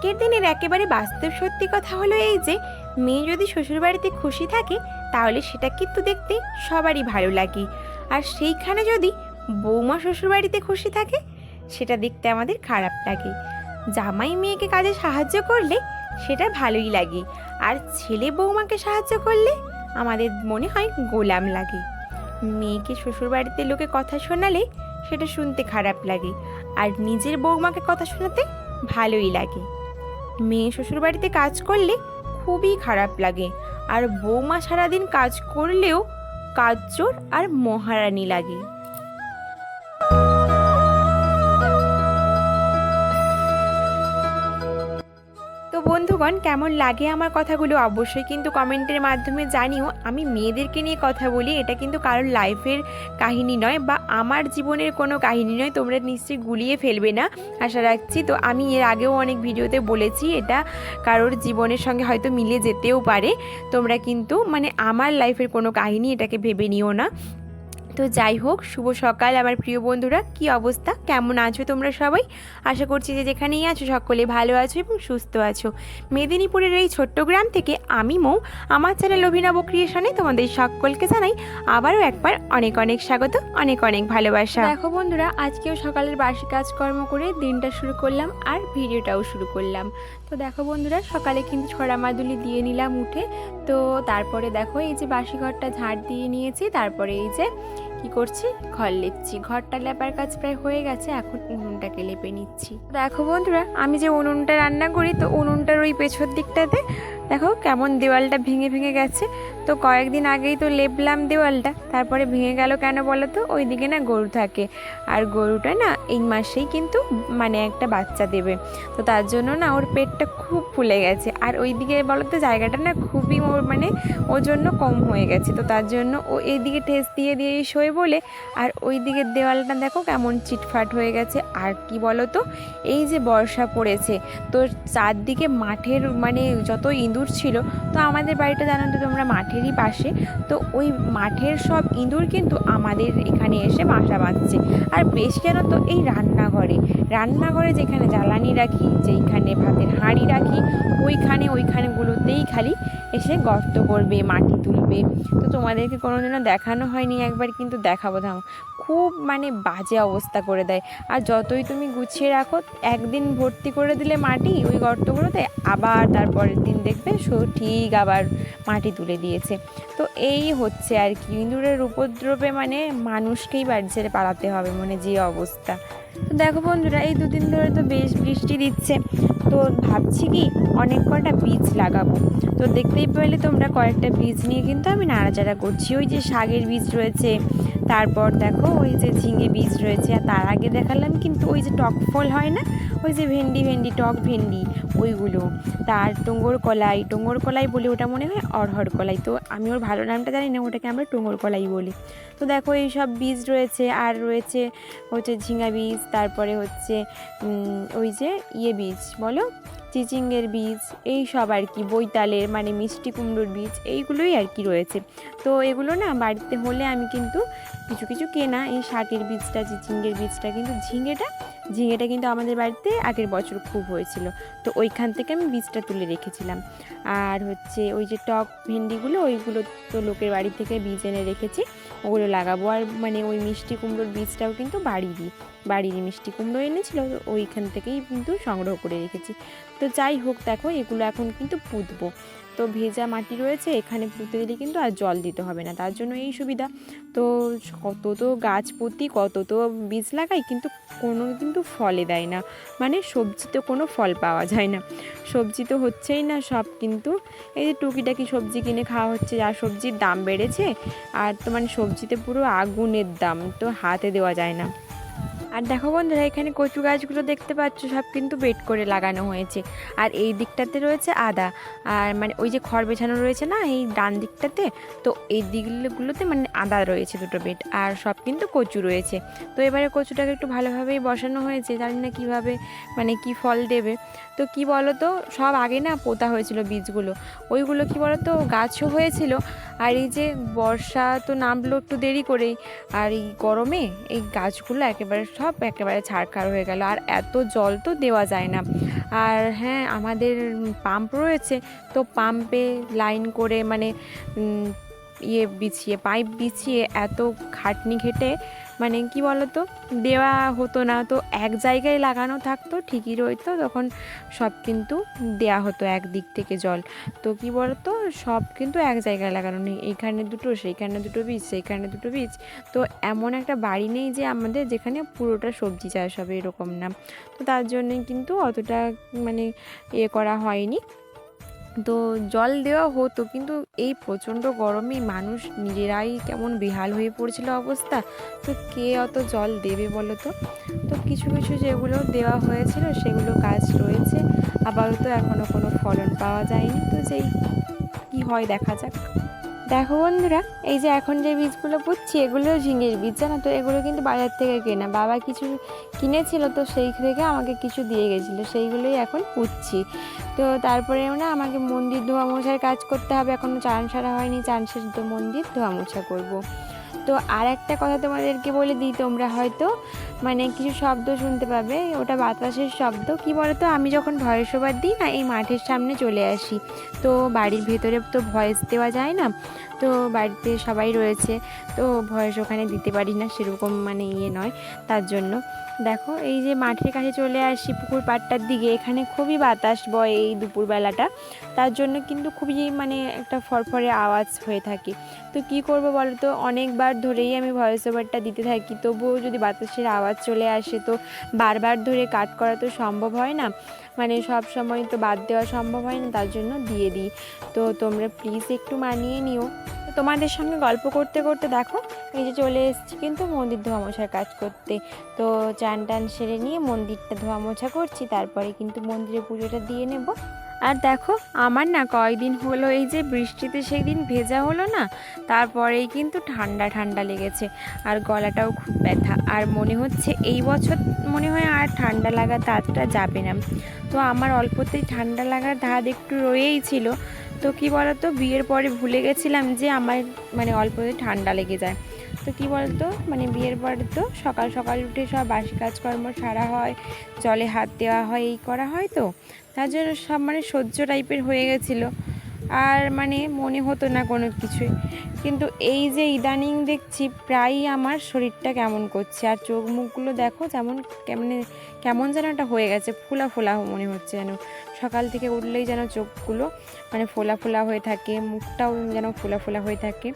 আজকের দিনের একেবারে বাস্তব সত্যি কথা হলো এই যে, মেয়ে যদি শ্বশুরবাড়িতে খুশি থাকে, তাহলে সেটা কিন্তু দেখতে সবারই ভালো লাগে। আর সেইখানে যদি বৌমা শ্বশুরবাড়িতে খুশি থাকে, সেটা দেখতে আমাদের খারাপ লাগে। জামাই মেয়েকে কাজে সাহায্য করলে সেটা ভালোই লাগে, আর ছেলে বৌমাকে সাহায্য করলে আমাদের মনে হয় গোলাম লাগে। মেয়েকে শ্বশুরবাড়িতে লোকে কথা শোনালে সেটা শুনতে খারাপ লাগে, আর নিজের বৌমাকে কথা শোনাতে ভালোই লাগে। মেয়ে শ্বশুরবাড়িতে কাজ করলে খুবই খারাপ লাগে। আর বৌমা সারাদিন কাজ করলেও কাজ চোর আর মহারানী লাগে। বন্ধুগণ কেমন লাগে আমার কথাগুলো অবশ্যই কিন্তু কমেন্টের মাধ্যমে জানিও। আমি মেয়েদেরকে নিয়ে কথা বলি, এটা কিন্তু কারোর লাইফের কাহিনী নয় বা আমার জীবনের কোনো কাহিনী নয়, তোমরা নিশ্চয়ই গুলিয়ে ফেলবে না। আশা রাখছি, তো আমি এর আগেও অনেক ভিডিওতে বলেছি, এটা কারোর জীবনের সঙ্গে হয়তো মিলে যেতেও পারে। তোমরা কিন্তু মানে আমার লাইফের কোনো কাহিনী এটাকে ভেবে নিও না। তো যাই হোক, শুভ সকাল আমার প্রিয় বন্ধুরা। কি অবস্থা? কেমন আছো তোমরা সবাই? আশা করছি যে যেখানেই আছো সকলে ভালো আছো এবং সুস্থ আছো। মেদিনীপুরের এই ছোট্ট গ্রাম থেকে আমি মৌ, আমার চ্যানেল অভিনব ক্রিয়েশনে তোমাদের সকলকে জানাই আবারও একবার অনেক অনেক স্বাগত, অনেক অনেক ভালোবাসা। দেখো বন্ধুরা, আজকেও সকালের বাসি কাজকর্ম করে দিনটা শুরু করলাম আর ভিডিওটাও শুরু করলাম। তো দেখো বন্ধুরা, সকালে কিন্তু ছড়া মাদুলি দিয়ে নিলাম উঠে। তো তারপরে দেখো এই যে বাসি ঘরটা ঝাড় দিয়ে নিয়েছি, তারপরে এই যে কি করছি? ঘর লেপছি। ঘরটা লেপার কাজ প্রায় হয়ে গেছে, এখন উনুনটাকে লেপে নিচ্ছি। দেখো বন্ধুরা, আমি যে উনুনটা রান্না করি, তো উনুনটার ওই পেছন দিকটাতে দেখো কেমন দেওয়ালটা ভেঙে ভেঙে গেছে। তো কয়েকদিন আগেই তো লেপলাম দেওয়ালটা, তারপরে ভেঙে গেল কেন বলো তো? ওই দিকে না গরু থাকে। আর গরুটা না এই মাসেই কিন্তু মানে একটা বাচ্চা দেবে। তো তার জন্য না ওর পেটটা খুব ফুলে গেছে। আর ওই দিকে বলো তো জায়গাটা না খুবই ওর মানে ওর জন্য কম হয়ে গেছে। তো তার জন্য ও এইদিকে ঠেস দিয়ে দিয়েই শোয় বলে, আর ওই দিকের দেওয়ালটা দেখো কেমন চিটফাট হয়ে গেছে। আর কি বলো তো? এই যে বর্ষা পড়েছে, তো চারদিকে মাঠের মানে যত ইঁদুর ছিল। তো আমাদের বাড়িটা জানো তো তোমরা মাঠেরই পাশে। তো ওই মাঠের সব ইঁদুর কিন্তু আমাদের এখানে এসে বাসা বাঁধছে। আর বেশ কেন তো এই রান্নাঘরে। রান্নাঘরে যেখানে জ্বালানি রাখি, যেইখানে ভাতের হাঁড়ি রাখি, ওইখানে ওইখানেগুলোতেই খালি এসে গর্ত করবে, মাটি তুলবে। তো তোমাদেরকে কোনোদিনও দেখানো হয়নি, একবার কিন্তু দেখাবো থামো। খুব মানে বাজে অবস্থা করে দেয়। আর যতই তুমি গুছিয়ে রাখো, একদিন ভর্তি করে দিলে মাটি, ওই গর্তগুলোতে আবার তারপরের দিন দেখবে সো- ঠিক আবার মাটি তুলে দিয়েছে। তো এই হচ্ছে আর কি। ইঁদুরের উপদ্রবে মানে মানুষকেই বাড়ি ছেড়ে পালাতে হবে মানে যে অবস্থা। তো দেখো বন্ধুরা, এই দুদিন ধরে তো বেশ বৃষ্টি দিচ্ছে। তো ভাবছি কি অনেক কটা বীজ লাগাবো। তো দেখতেই পেলে তোমরা কয়েকটা বীজ নিয়ে কিন্তু আমি নাড়াচাড়া করছি। ওই যে শাকের বীজ রয়েছে তারপর দেখো ওই যে ঝিঙে বীজ রয়েছে, আর তার আগে দেখালাম কিন্তু ওই যে টক ফল হয় না? ওই যে ভেন্ডি ভেন্ডি, টক ভেন্ডি, ওইগুলো। তার টোঙ্গর কলাই টোঙ্গর কলাই বলে ওটা মনে হয় অরহর কলাই। তো আমি ওর ভালো নামটা জানি না, ওটাকে আমরা টোঙ্গর কলাই বলি। তো দেখো এই সব বীজ রয়েছে, আর রয়েছে হচ্ছে ঝিঙা বীজ, তারপরে হচ্ছে ওই যে ইয়ে বীজ, বলো? চিচিঙ্গের বীজ, এই সব আর কি, বৈতালের মানে মিষ্টি কুমড়োর বীজ, এইগুলোই আর কি রয়েছে। তো এগুলো না বাড়িতে হলে আমি কিন্তু কিছু কিছু কেনা। এই শাকের বীজটা, চিচিঙ্গের বীজটা কিন্তু ঝিঙেটা ঝিঙেটা কিন্তু আমাদের বাড়িতে আগের বছর খুব হয়েছিল। তো ওইখান থেকে আমি বীজটা তুলে রেখেছিলাম। আর হচ্ছে ওই যে টক ভেন্ডিগুলো, ওইগুলো তো লোকের বাড়ি থেকে বীজ এনে রেখেছি। ওগুলো লাগাবো। আর মানে ওই মিষ্টি কুমড়োর বীজটাও কিন্তু বাড়িরই বাড়ির মিষ্টি কুমড়ো এনেছিল ওইখান থেকেই কিন্তু সংগ্রহ করে রেখেছি। তো যাই হোক, দেখো এগুলো এখন কিন্তু পুঁতবো। তো ভেজা মাটি রয়েছে, এখানে পুঁতে দিলে কিন্তু আর জল দিতে হবে না, তার জন্য এই সুবিধা। তো কত তো গাছ পুঁতি কত তো বীজ লাগাই, কিন্তু কোনো কিন্তু ফলে দেয় না মানে সবজিতে কোনো ফল পাওয়া যায় না। সবজি তো হচ্ছেই না সব, কিন্তু এই যে টুকিটাকি সবজি কিনে খাওয়া হচ্ছে, আর সবজির দাম বেড়েছে, আর তো মানে সবজিতে পুরো আগুনের দাম, তো হাতে দেওয়া যায় না। আর দেখো বন্ধুরা, এখানে কচু গাছগুলো দেখতে পাচ্ছ, সব কিন্তু বেড করে লাগানো হয়েছে। আর এই দিকটাতে রয়েছে আদা। আর মানে ওই যে খড় বেছানো রয়েছে না, এই ডান দিকটাতে, তো এই দিকগুলোতে মানে আদা রয়েছে দুটো বেড, আর সব কিন্তু কচু রয়েছে। তো এবারে কচুটাকে একটু ভালোভাবেই বসানো হয়েছে, জানি না কীভাবে মানে কি ফল দেবে। তো কি বলো তো সব আগে না পোতা হয়েছিল বীজগুলো। ওইগুলো কি বলো তো গাছও হয়েছিল আর এই যে বর্ষা তো নামলো একটু দেরি করেই, আর এই গরমে এই গাছগুলো একেবারে সব একেবারে ছাড়খাড় হয়ে গেল, আর এত জল তো দেওয়া যায় না। আর হ্যাঁ আমাদের পাম্প রয়েছে, তো পাম্পে লাইন করে মানে ইয়ে বিছিয়ে, পাইপ বিছিয়ে এত খাটনি খেটে মানে কি বলতো, দেওয়া হতো না। তো এক জায়গায় লাগানো থাকতো, ঠিকই রইতো, তখন সব কিন্তু দেয়া হতো এক দিক থেকে জল। তো কি বলতো, সব কিন্তু এক জায়গায় লাগানো নেই। এইখানে দুটো, সেইখানে দুটো বীজ, সেইখানে দুটো বীজ। তো এমন একটা বাড়ি নেই যে আমাদের যেখানে পুরোটা সবজি চাষ হবে এরকম না। তো তার জন্যই কিন্তু অতটা মানে এ করা হয়নি। তো জল দেওয়া হতো, কিন্তু এই প্রচণ্ড গরমে মানুষ নিজেরাই কেমন বেহাল হয়ে পড়ছিল অবস্থা। তো কে অত জল দেবে বলো তো? তো কিছু কিছু যেগুলো দেওয়া হয়েছিল সেগুলো কাজ রয়েছে, আপাতত এখনও কোনো ফলন পাওয়া যায়নি। তো যেই কী হয় দেখা যাক। দেখো বন্ধুরা, এই যে এখন যে বীজগুলো পুচ্ছি এগুলো ঝিঙের বীজ, জানো তো? এগুলো কিন্তু বাজার থেকে কেনা। বাবা কিছু কিনেছিল তো সেই থেকে আমাকে কিছু দিয়ে গেছিল, সেইগুলোই এখন পুচ্ছি তো তারপরে না আমাকে মন্দির ধোয়া মোছার কাজ করতে হবে এখনও চান সারা হয়নি, চান সেদ্ধ মন্দির ধোয়া মোছা করব। তো আর একটা কথা তোমাদেরকে বলে দিই, তোমরা হয়তো মানে কিছু শব্দ শুনতে পাবে, ওটা বাতাসের শব্দ। কি বলতো? আমি যখন ভয়েস ওভার দিই না, এই মাঠের সামনে চলে আসি। তো বাড়ির ভেতরে তো ভয়েস দেওয়া যায় না, তো বাড়িতে সবাই রয়েছে, তো ভয়েস ওখানে দিতে পারি না, সেরকম মানে ইয়ে নয়, তার জন্য। দেখো, এই যে মাঠের কাছে চলে আসি পুকুর পাড়টার দিকে, এখানে খুবই বাতাস বয় এই দুপুরবেলাটা। তার জন্য কিন্তু খুবই মানে একটা ফরফরে আওয়াজ হয়ে থাকে। তো কি করব বলো তো অনেকবার ধরেই আমি ভয়েস ওভারটা দিতে থাকি, তবুও যদি বাতাসের আওয়াজ চলে আসে। তো বারবার ধরে কাট করা তো সম্ভব হয় না। মানে সব সময় তো বাদ দেওয়া সম্ভব হয় না, তার জন্য দিয়ে দিই। তো তোমরা প্লিজ একটু মানিয়ে নিও। তোমাদের সঙ্গে গল্প করতে করতে দেখো যে চলে এসেছি কিন্তু মন্দির ধোয়া মোছার কাজ করতে। তো চান টান সেরে নিয়ে মন্দিরটা ধোয়া মোছা করছি, তারপরে কিন্তু মন্দিরে পুজোটা দিয়ে নেব। আর দেখো, আমার না কয়েকদিন হলো এই যে বৃষ্টিতে সেই দিন ভেজা হলো না, তারপরেই কিন্তু ঠান্ডা ঠান্ডা লেগেছে আর গলাটাও খুব ব্যথা। আর মনে হচ্ছে এই বছর মনে হয় আর ঠান্ডা লাগার দাঁতটা যাবে না। তো আমার অল্পতেই ঠান্ডা লাগার ধাত একটু রয়েই ছিল। তো কি বলতো, বিয়ের পরে ভুলে গেছিলাম যে আমার মানে অল্পতে ঠান্ডা লেগে যায়। তো কী বলতো মানে বিয়ের পরে তো সকাল সকাল উঠে সব বাসি কাজকর্ম সারা হয়, জলে হাত দেওয়া হয়, এই করা হয় তো। তার জন্য সব মানে সহ্য টাইপের হয়ে গেছিল। আর মানে মনে হতো না কোনো কিছুই। কিন্তু এই যে ইদানিং দেখছি, প্রায়ই আমার শরীরটা কেমন করছে। আর চোখ মুখগুলো দেখো যেমন কেমন কেমন যেন একটা হয়ে গেছে, ফোলা ফোলা মনে হচ্ছে যেন। সকাল থেকে উঠলেই যেন চোখগুলো মানে ফোলা ফোলা হয়ে থাকে, মুখটাও যেন ফোলা ফোলা হয়ে থাকে।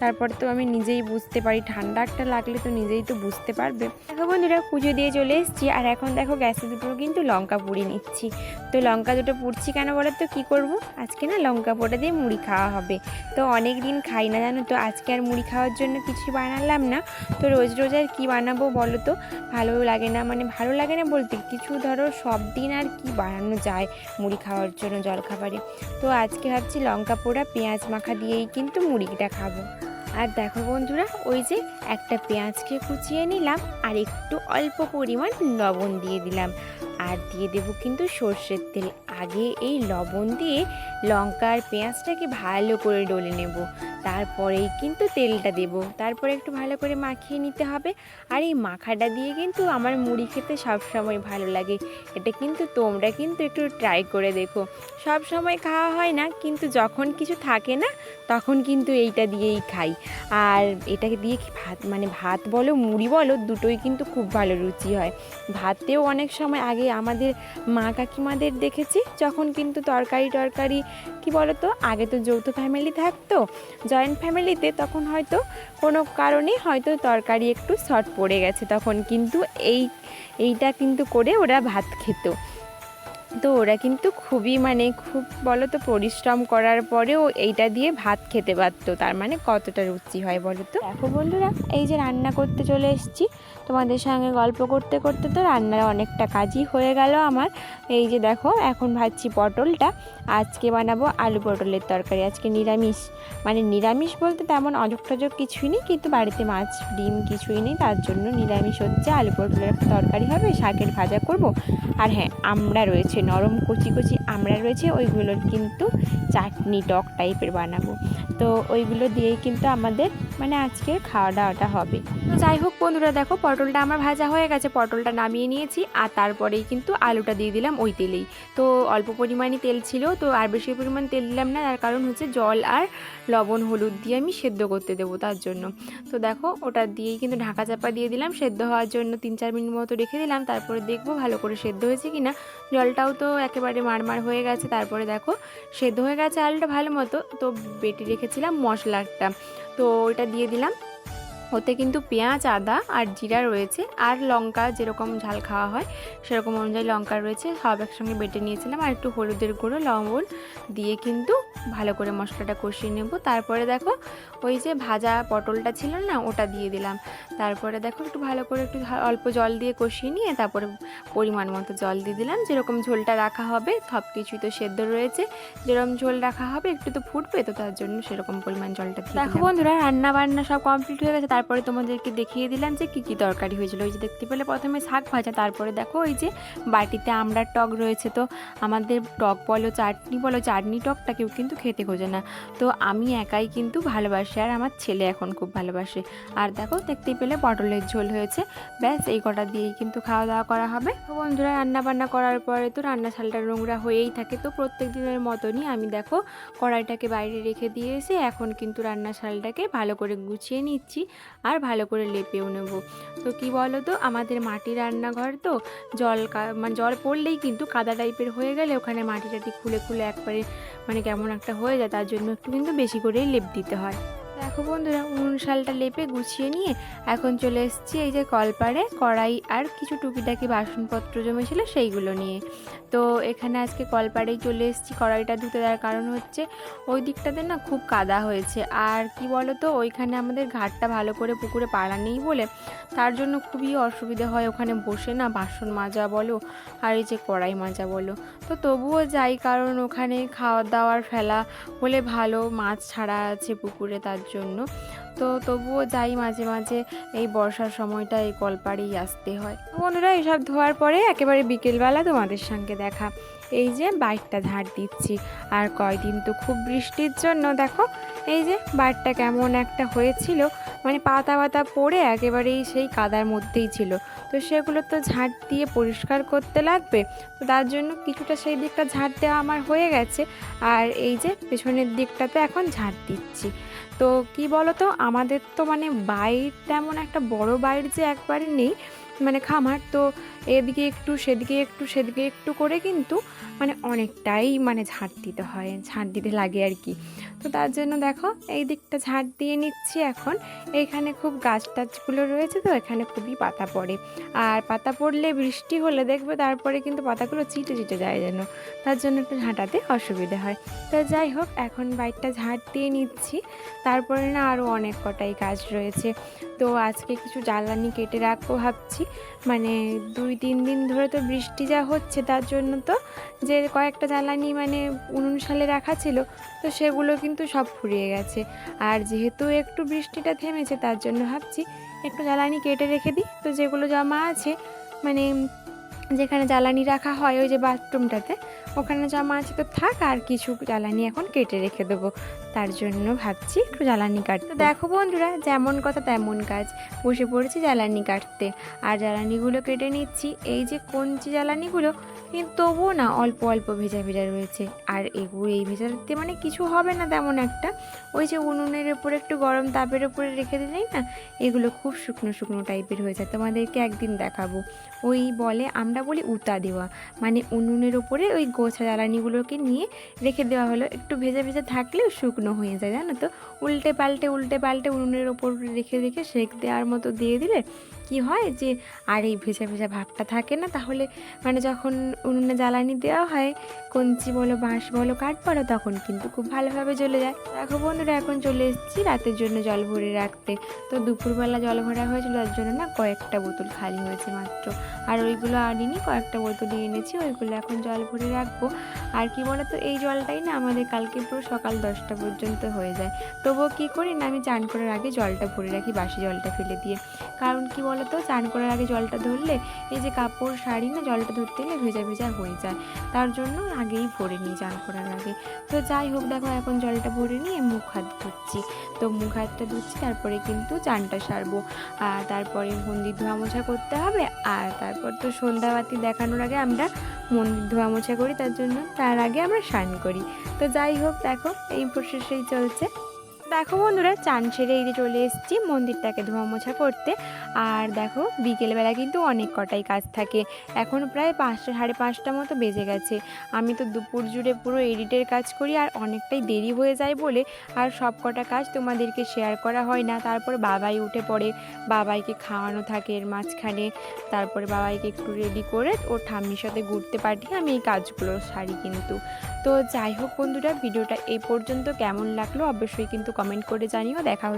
তারপর তো আমি নিজেই বুঝতে পারি, ঠান্ডা একটা লাগলে তো নিজেই তো বুঝতে পারবে। দেখো বন্ধুরা, পুজো দিয়ে চলে এসেছি, আর এখন দেখো গ্যাসে দুটো কিন্তু লঙ্কা পুড়িয়ে নিচ্ছি। তো লঙ্কা দুটো পুড়ছি কেন বলো তো, কী করব? আজকে না লঙ্কা পোড়া দিয়ে মুড়ি খাওয়া হবে। তো অনেক দিন খাই না জানো তো, আজকে আর মুড়ি খাওয়ার জন্য কিছু বানালাম না। তো রোজ রোজ আর কী বানাবো বলো তো? ভালো লাগে না মানে ভালো লাগে না বলতে, কিছু ধরো সব দিন আর কি বানানো যায় মুড়ি খাওয়ার জন্য জলখাবারে। তো আজকে ভাবছি লঙ্কা পোড়া, পেঁয়াজ মাখা দিয়েই কিন্তু মুড়িটা খাব। আর দেখো বন্ধুরা, ওই যে একটা পেঁয়াজকে কুচিয়ে নিলাম আর একটু অল্প পরিমাণ লবণ দিয়ে দিলাম। আর দিয়ে দেবো কিন্তু সর্ষের তেল। আগে এই লবণ দিয়ে লঙ্কা আর পেঁয়াজটাকে ভালো করে ডলে নেব। তারপরেই কিন্তু তেলটা দেব। তারপরে একটু ভালো করে মাখিয়ে নিতে হবে। আর এই মাখাটা দিয়ে কিন্তু আমার মুড়ি খেতে সবসময় ভালো লাগে। এটা কিন্তু তোমরা কিন্তু একটু ট্রাই করে দেখো। সব সময় খাওয়া হয় না, কিন্তু যখন কিছু থাকে না, তখন কিন্তু এইটা দিয়েই খাই। আর এটাকে দিয়ে কি ভাত মানে ভাত বলো, মুড়ি বলো, দুটোই কিন্তু খুব ভালো রুচি হয়। ভাতেও অনেক সময় আগে আমাদের মা কাকিমাদের দেখেছি যখন কিন্তু তরকারি টরকারি, কি বলো তো আগে তো যৌথ ফ্যামিলি থাকতো জয়েন্ট ফ্যামিলিতে তখন হয়তো কোনো কারণে হয়তো তরকারি একটু শর্ট পড়ে গেছে, তখন কিন্তু এই, এইটা কিন্তু করে ওরা ভাত খেত। তো ওরা কিন্তু খুবই মানে খুব বলো তো পরিশ্রম করার পরেও এইটা দিয়ে ভাত খেতে পারতো। তার মানে কতটা রুচি হয় বলো তো দেখো বন্ধুরা, এই যে রান্না করতে চলে এসেছি। তোমাদের সঙ্গে গল্প করতে করতে তো রান্নার অনেকটা কাজই হয়ে গেল আমার। এই যে দেখো, এখন ভাজছি পটলটা। আজকে বানাবো আলু পটলের তরকারি। আজকে নিরামিষ। মানে নিরামিষ বলতে তেমন অজক টজক কিছুই নেই, কিন্তু বাড়িতে মাছ, ডিম কিছুই নেই। তার জন্য নিরামিষ হচ্ছে আলু পটলের তরকারি হবে, শাকের ভাজা করব। আর হ্যাঁ আমরা রয়েছে রয়েছে নরম কচি কচি আমড়া রয়েছে ওইগুলোর কিন্তু চাটনি টক টাইপের বানাবো। তো ওইগুলো দিয়েই কিন্তু আমাদের মানে আজকে খাওয়া দাওয়াটা হবে। তো যাই হোক বন্ধুরা, দেখো পটলটা আমার ভাজা হয়ে গেছে, পটলটা নামিয়ে নিয়েছি, আর তারপরেই কিন্তু আলুটা দিয়ে দিলাম ওই তেলেই। তো অল্প পরিমাণে তেল ছিল, তো আর বেশি পরিমাণ তেল দিলাম না, তার কারণ হচ্ছে জল আর লবণ, হলুদ দিয়ে আমি সেদ্ধ করতে দেবো তার জন্য। তো দেখো ওটা দিয়েই কিন্তু ঢাকা চাপা দিয়ে দিলাম, সেদ্ধ হওয়ার জন্য তিন চার মিনিট মতো রেখে দিলাম, তারপরে দেখব ভালো করে সেদ্ধ হয়েছে কি না জলটাও তো একেবারে মারমার হয়ে গেছে। তারপরে দেখো, সেদ্ধ হয়ে গেছে আলুটা ভালো মতো। তো বেটে রেখেছিলাম মশলাটা। তো ওইটা দিয়ে দিলাম। ওতে কিন্তু পেঁয়াজ আদা আর জিরা রয়েছে আর লঙ্কা যেরকম ঝাল খাওয়া হয় সেরকম অনুযায়ী লঙ্কা রয়েছে। সব একসঙ্গে বেটে নিয়েছিলাম আর একটু হলুদের গুঁড়ো লবণ দিয়ে কিন্তু ভালো করে মশলাটা কষিয়ে নেব। তারপরে দেখো ওই যে ভাজা পটলটা ছিল না ওটা দিয়ে দিলাম। তারপরে দেখো একটু ভালো করে একটু অল্প জল দিয়ে কষিয়ে নিয়ে তারপরে পরিমাণ মতো জল দিয়ে দিলাম। যেরকম ঝোলটা রাখা হবে সব কিছুই তো সেদ্ধ রয়েছে। যেরকম ঝোল রাখা হবে একটু তো ফুটবে তো তার জন্য সেরকম পরিমাণ জলটা দেখো বন্ধুরা রান্না বান্না সব কমপ্লিট হয়ে গেছে। তারপরে তোমাদেরকে দেখিয়ে দিলাম যে কী কী তরকারি হয়েছিল। ওই যে দেখতে পেলে প্রথমে শাক ভাজা, তারপরে দেখো ওই যে বাটিতে আমড়ার টক রয়েছে। তো আমাদের টক বলো, চাটনি বলো, চাটনি টকটা কেউ কিন্তু খেতে খোঁজে না। তো আমি একাই কিন্তু ভালোবাসি আর আমার ছেলে এখন খুব ভালোবাসে। আর দেখো দেখতেই পেলে পটলের ঝোল হয়েছে। ব্যাস, এই কটা দিয়েই কিন্তু খাওয়া দাওয়া করা হবে। তো বন্ধুরা রান্না বান্না করার পরে তো রান্না শালটা নোংরা হয়েই থাকে। তো প্রত্যেক দিনের মতনই আমি দেখো কড়াইটাকে বাইরে রেখে দিয়ে এসে এখন কিন্তু রান্না শালটাকে ভালো করে গুছিয়ে নিচ্ছি। আর ভালো করে লেপেও নেব। তো কি বলো তো আমাদের মাটি রান্নাঘর তো জল মানে জল পড়লেই কিন্তু কাদা টাইপের হয়ে গেলে ওখানে মাটি টাটি খুলে খুলে একবারে মানে কেমন একটা হয়ে যায়, তার জন্য একটু কিন্তু বেশি করেই লেপ দিতে হয়। দেখো বন্ধুরা, উনুন শালটা লেপে গুছিয়ে নিয়ে এখন চলে এসেছি এই যে কলপারে কড়াই আর কিছু টুকিটাকি বাসনপত্র জমেছিল সেইগুলো নিয়ে। তো এখানে আজকে কলপাড়েই চলে এসেছি, কড়াইটা ধুতে দেওয়ার কারণ হচ্ছে ওই দিকটাতে না খুব কাদা হয়েছে। আর কি বলো তো ওইখানে আমাদের ঘাটটা ভালো করে পুকুরে পাড়া নেই বলে তার জন্য খুবই অসুবিধে হয় ওখানে বসে না বাসন মাজা বলো আর এই যে কড়াই মাজা বলো। তো তবুও যাই কারণ ওখানে খাওয়া দাওয়ার ফেলা হলে ভালো মাছ ছাড়া আছে পুকুরে তার জন্য। তো তবুও যাই মাঝে মাঝে এই বর্ষার সময়টা এই কলপাড়েই আসতে হয়। বন্ধুরা এইসব ধোয়ার পরে একেবারে বিকেলবেলা তোমাদের সঙ্গে দেখা। এই যে বাইকটা ধার দিচ্ছি। আর কয়দিন তো খুব বৃষ্টির জন্য, দেখো। এই যে বাইকটা কেমন একটা হয়েছিল। মানে পাতা পাতা পড়ে একেবারেই সেই কাদার মধ্যেই ছিল। তো সেগুলো তো ঝাঁট দিয়ে পরিষ্কার করতে লাগবে। তো তার জন্য কিছুটা সেই দিকটা ঝাঁট দেওয়া আমার হয়ে গেছে। আর এই যে পেছনের দিকটাতে এখন ঝাঁট দিচ্ছি। তো কি বলো তো আমাদের তো মানে বাইর তেমন একটা বড় বাইর যে একবারে নেই মানে খামার তো এদিকে একটু, সেদিকে একটু সেদিকে একটু করে কিন্তু মানে অনেকটাই মানে ঝাঁট দিতে হয় ঝাঁট দিতে লাগে আর কি। তো তার জন্য দেখো এই দিকটা ঝাঁট দিয়ে নিচ্ছি এখন। এইখানে খুব গাছ টাছগুলো রয়েছে তো, এখানে খুবই পাতা পড়ে। আর পাতা পড়লে বৃষ্টি হলে দেখবে তারপরে কিন্তু পাতাগুলো চিটে চিটে যায় যেন। তার জন্য একটু ঝাঁটাতে অসুবিধা হয়। তো যাই হোক, এখন বাইকটা ঝাঁট দিয়ে নিচ্ছি। তারপরে না আরও অনেক কটাই গাছ রয়েছে। তো আজকে কিছু জ্বালানি কেটে রাখব ভাবছি। মানে দুই, তিন দিন ধরে তো বৃষ্টি যা হচ্ছে তার জন্য তো যে কয়েকটা জ্বালানি মানে উনুন সালে রাখা ছিল, তো সেগুলো কিন্তু সব ফুরিয়ে গেছে। আর যেহেতু একটু বৃষ্টিটা থেমেছে, তার জন্য ভাবছি একটু জ্বালানি কেটে রেখে দিই। তো যেগুলো জমা আছে মানে যেখানে জ্বালানি রাখা হয়, ওই যে বাথরুমটাতে, ওখানে জমা আছে। তো থাক, আর কিছু জ্বালানি এখন কেটে রেখে দেবো। তার জন্য ভাবছি একটু জ্বালানি কাটতে দেখো বন্ধুরা, যেমন কথা তেমন কাজ। বসে পড়েছি জ্বালানি কাটতে। আর জ্বালানিগুলো কেটে নিচ্ছি। এই যে কঞ্চি জ্বালানিগুলো কিন্তু তবুও না অল্প অল্প ভেজা ভেজা রয়েছে। আর এগুলো এই ভেজাতে মানে কিছু হবে না তেমন একটা। ওই যে উনুনের উপরে একটু গরম তাপের উপরে রেখে দিলেই না এগুলো খুব শুকনো শুকনো টাইপের হয়ে যায়। তোমাদেরকে একদিন দেখাবো। ওই বলে আমরা বলি উতা দেওয়া। মানে উনুনের উপরে ওই গোছা জ্বালানিগুলোকে নিয়ে রেখে দেওয়া হলো। একটু ভেজা ভেজা থাকলেও শুকনো হয়ে যায়, জানো তো? উল্টে পাল্টে উল্টে পাল্টে উনুনের ওপর রেখে রেখে সেঁক দেওয়ার মতো দিয়ে দিলে কি হয় যে, আর এই ভেজা ভেজা ভাবটা থাকে না? তাহলে মানে যখন উনুনে জ্বালানি দেওয়া হয়, কঞ্চি বলো, বাঁশ বলো, কাঠ বলো, তখন কিন্তু খুব ভালোভাবে জ্বলে যায়। দেখো বন্ধুরা, এখন চলে এসেছি রাতের জন্য জল ভরে রাখতে। তো দুপুরবেলা জল ভরা হয়েছিল, তার জন্য না কয়েকটা বোতল খালি হয়েছে মাত্র। আর ওইগুলো আনিনি, কয়েকটা বোতল এনেছি, ওইগুলো এখন জল ভরে রাখব। আর কি বলো তো এই জলটাই না আমাদের কালকে পুরো সকাল দশটা পর্যন্ত হয়ে যায়। তবুও কী করি না, আমি চান করার আগে জলটা ভরে রাখি, বাসি জলটা ফেলে দিয়ে। কারণ কি বলো বলো তো চান করার আগে জলটা ধরলে এই যে কাপড়, শাড়ি না জলটা ধরতে গেলে ভেজা ভেজা হয়ে যায়। তার জন্য আগেই ভরে নিই চান করার আগে। তো যাই হোক, দেখো এখন জলটা ভরে নিয়ে মুখ হাত ধুচ্ছি। তো মুখ হাতটা ধুচ্ছি, তারপরে কিন্তু চানটা সারবো। আর তারপরে মন্দির ধোয়া মোছা করতে হবে। আর তারপর তো সন্ধ্যাবাতি দেখানোর আগে আমরা মন্দির ধোয়া মোছা করি, তার জন্য তার আগে আমরা স্নান করি। তো যাই হোক, দেখো এই প্রসেসেই চলছে। দেখো বন্ধুরা, চান সেরে এই যে চলে এসেছি মন্দিরটাকে ধোয়া মোছা করতে। আর দেখো, বিকেলবেলা কিন্তু অনেক কটাই কাজ থাকে। এখন প্রায় পাঁচটা, সাড়ে পাঁচটা মতো বেজে গেছে। আমি তো দুপুর জুড়ে পুরো এডিটের কাজ করি আর অনেকটাই দেরি হয়ে যায় বলে। আর সব কটা কাজ তোমাদেরকে শেয়ার করা হয় না। তারপর বাবাই উঠে পড়ে। বাবাইকে খাওয়ানো থাকে এর মাঝখানে। তারপরে বাবাইকে একটু রেডি করে ওর ঠাম্মির সাথে ঘুরতে পাঠিয়ে আমি এই কাজগুলো সারি কিন্তু। তো যাই হোক বন্ধুরা, ভিডিওটা এই পর্যন্ত কেমন লাগল অবশ্যই কিন্তু কমেন্ট করে জানিও। দেখা হচ্ছে